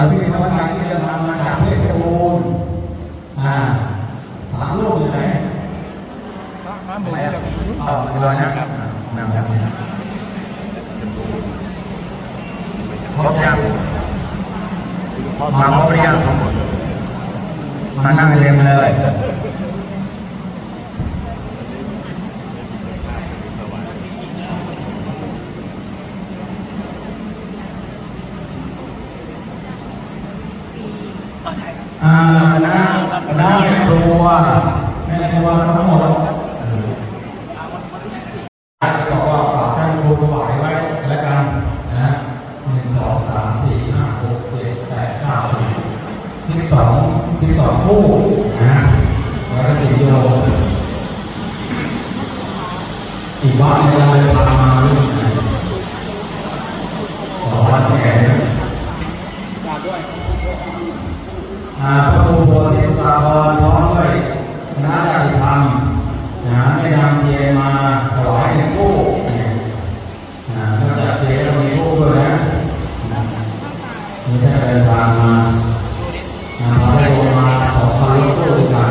าพี่ธรรมชัยที่เดินทางมาจากเพชรบูรณ์อ่าสามลูกอยู่ไหนไม่เอารอนะครับนำครับครบยังมาครบหรือยังมานั่งเต็มเลย อ๋อใช่ครับอ่าคณะคณะแม่ครัวแม่ครัวทั้งหมดบอกว่าฝากท่านครูถวายไว้แล้วกันนะหนึ่งสองสามสี่ห้าหกเจ็ดแปดเก้าสิบสิบสองสิบสองคู่นะแล้วก็ติดโยอีกบ้านหนึงเราเลยพา พระครูโพธิสุตาพรพร้อมด้วยคณะญาติธรรมนะได้นำเทียนมาถวายเป็นงคู่นอกจะเทียนมีคู่ด้วยนะมีท่านเดินทางมาพาได้ลงมาสองพันลูกคู่ด้วยกัน